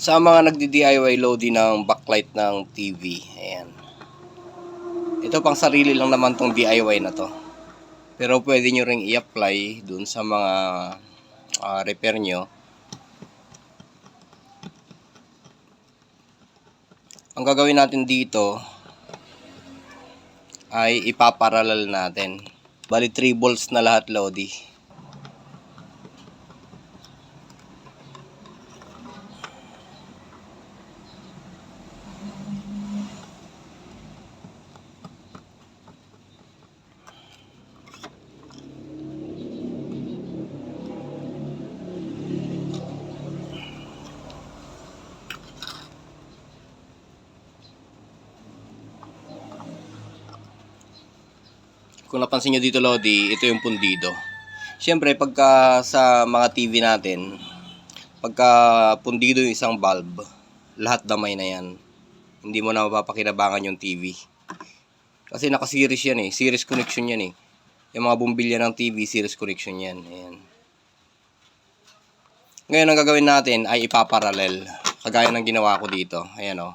Sa mga nagdi-DIY loading ng backlight ng TV, ayan. Ito pang sarili lang naman tong DIY na to. Pero pwede nyo ring i-apply dun sa mga ah, repair nyo. Ang gagawin natin dito ay ipaparallel natin. Bali 3 volts na lahat Lodi. Kung napansin nyo dito Lodi, ito yung pundido. Siyempre, pagka sa mga TV natin, pagka pundido yung isang bulb, lahat damay na yan. Hindi mo na mapapakinabangan yung TV. Kasi naka-series yan eh. Series connection yan eh. Yung mga bumbilya ng TV, series connection yan. Ayan. Ngayon, ang gagawin natin ay ipaparallel. Kagaya ng ginawa ko dito. Ayan o.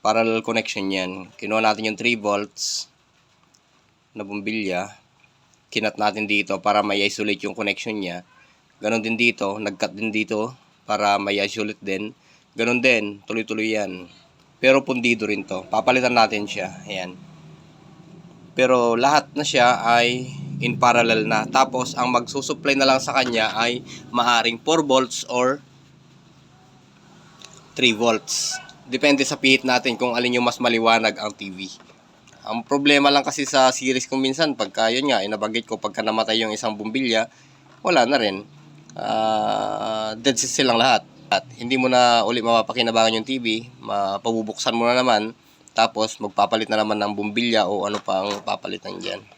Parallel connection yan. Kinuha natin yung 3 volts na bumbilya. Kinat natin dito para may isolate yung connection niya. Ganon din dito. Nag-cut din dito para may isolate din. Ganon din. Tuloy-tuloy yan. Pero pundido rin to. Papalitan natin siya. Ayan. Pero lahat na siya ay in parallel na. Tapos, ang magsusupply na lang sa kanya ay maaring 4 volts or 3 volts. Depende sa pihit natin kung alin yung mas maliwanag ang TV. Ang problema lang kasi sa series kung minsan, pagka yun nga, inabagit ko, pagka namatay yung isang bumbilya, wala na rin. Ah, dead silang lahat. At hindi mo na uli mapapakinabangan yung TV, mapabubuksan mo na naman, tapos magpapalit na naman ng bumbilya o ano pa ang papalitan dyan.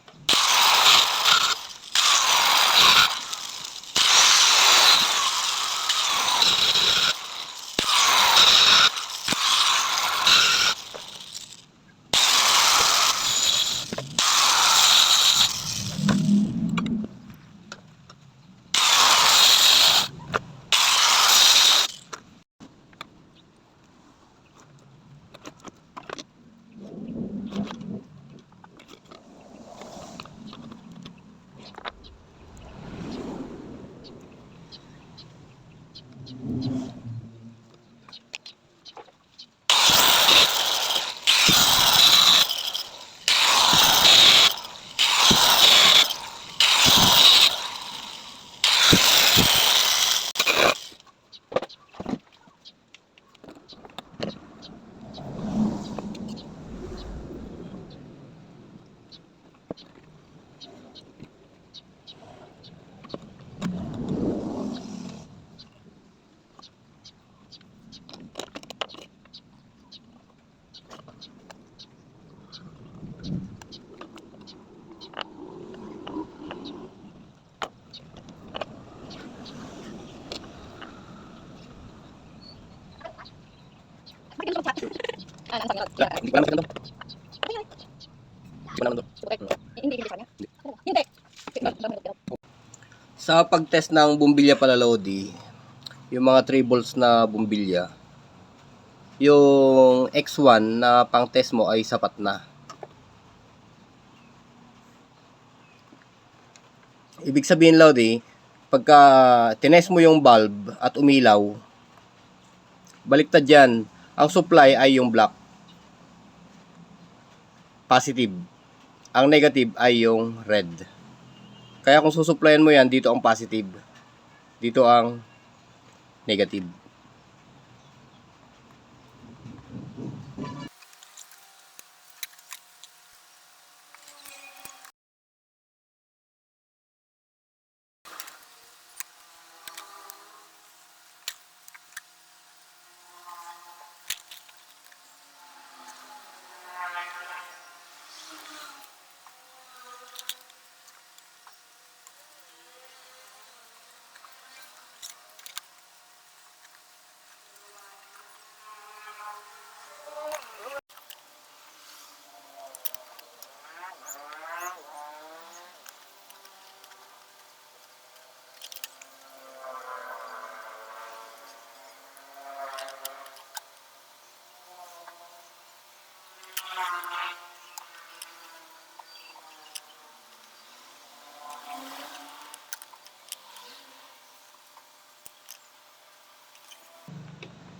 Sa pag-test ng bumbilya pala Lodi, yung mga 3 volts na bumbilya, yung X1 na pang-test mo ay sapat na. Ibig sabihin Lodi, pagka tinest mo yung bulb at umilaw, baliktad yan, ang supply ay yung black. Positive. Ang negative ay yung red. Kaya kung susuplayan mo yan, dito ang positive. Dito ang negative.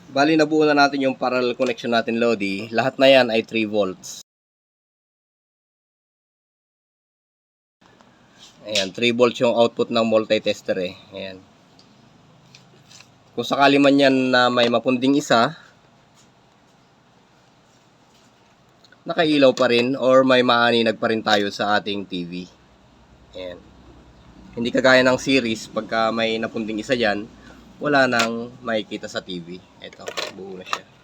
Bali, nabuo na natin yung parallel connection natin, Lodi. Lahat na yan ay 3 volts. Ayan, 3 volts yung output ng multitester eh. Ayan. Kung sakali man yan na may mapunding isa, nakailaw pa rin or may maaninag pa rin tayo sa ating TV. Ayan. Hindi kagaya ng series, pagka may napunding isa dyan, wala nang makikita sa TV. Ito, buo na siya.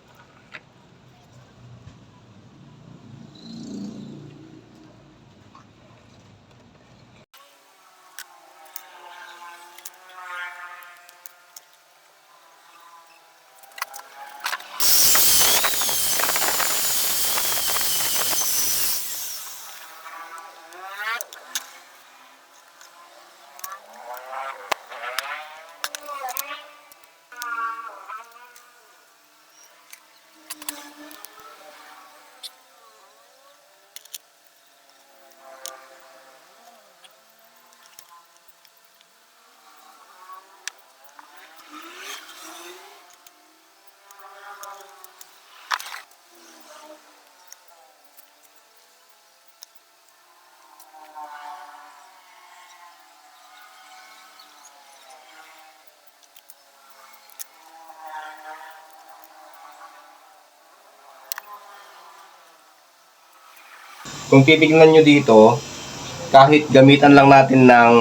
Kung titignan nyo dito, kahit gamitan lang natin ng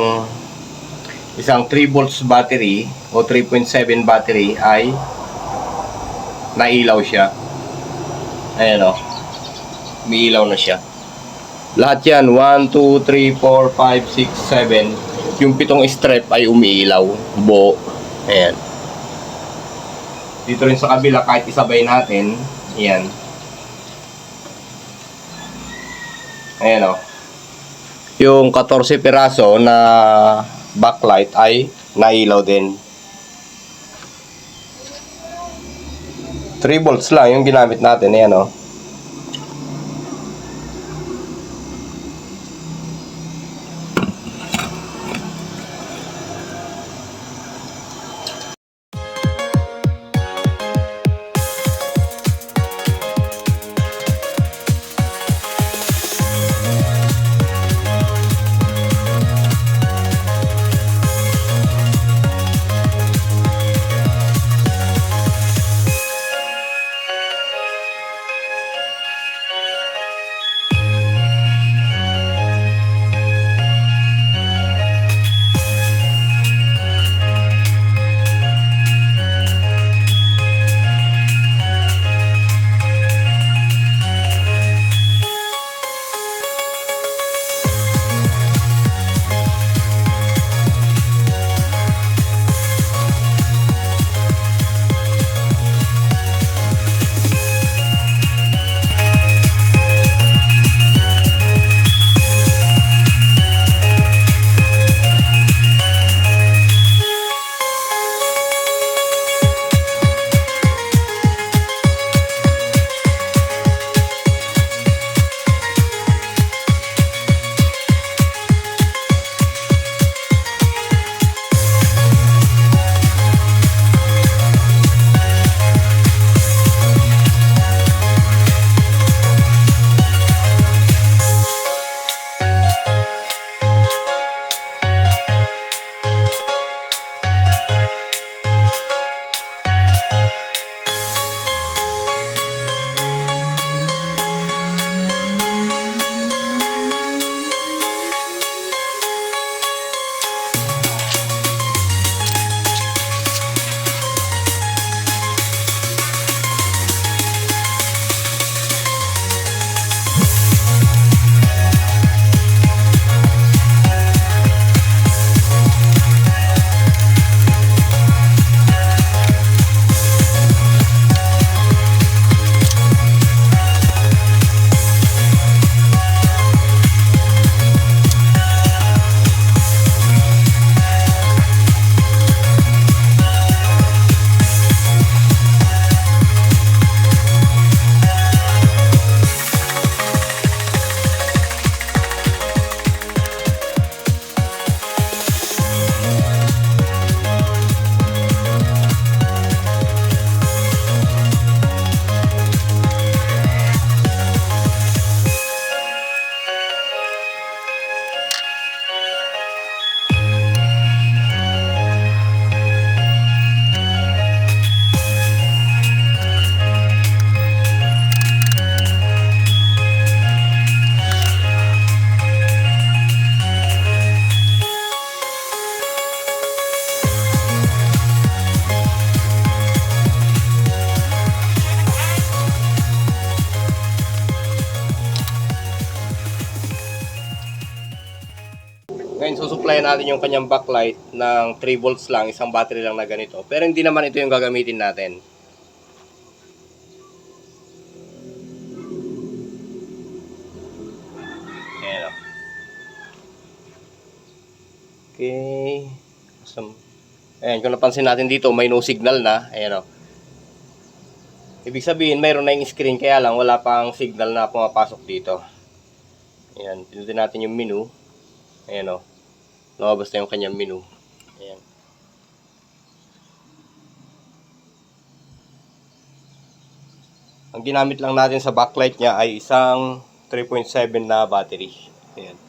isang 3 volts battery o 3.7 battery ay nailaw siya. Ayan o. Umiilaw na siya. Lahat yan, 1, 2, 3, 4, 5, 6, 7. Yung pitong strap ay umiilaw. Buo. Ayan. Dito rin sa kabila, kahit isabay natin, yan. Ayan o. Yung 14 piraso na backlight ay nailaw din. 3 volts lang yung ginamit natin. Ayan o. susuplayan natin yung kanyang backlight ng 3 volts lang, isang battery lang na ganito. Pero hindi naman ito yung gagamitin natin. Ayan o. Okay. Awesome. Ayan, kung napansin natin dito, may no signal na. Ayan o. Ibig sabihin, mayroon na yung screen, kaya lang wala pang signal na pumapasok dito. Ayan, pinutin natin yung menu. Ayan o. Lumabas na yung kanyang menu. Ayan. Ang ginamit lang natin sa backlight niya ay isang 3.7 na battery. Ayan.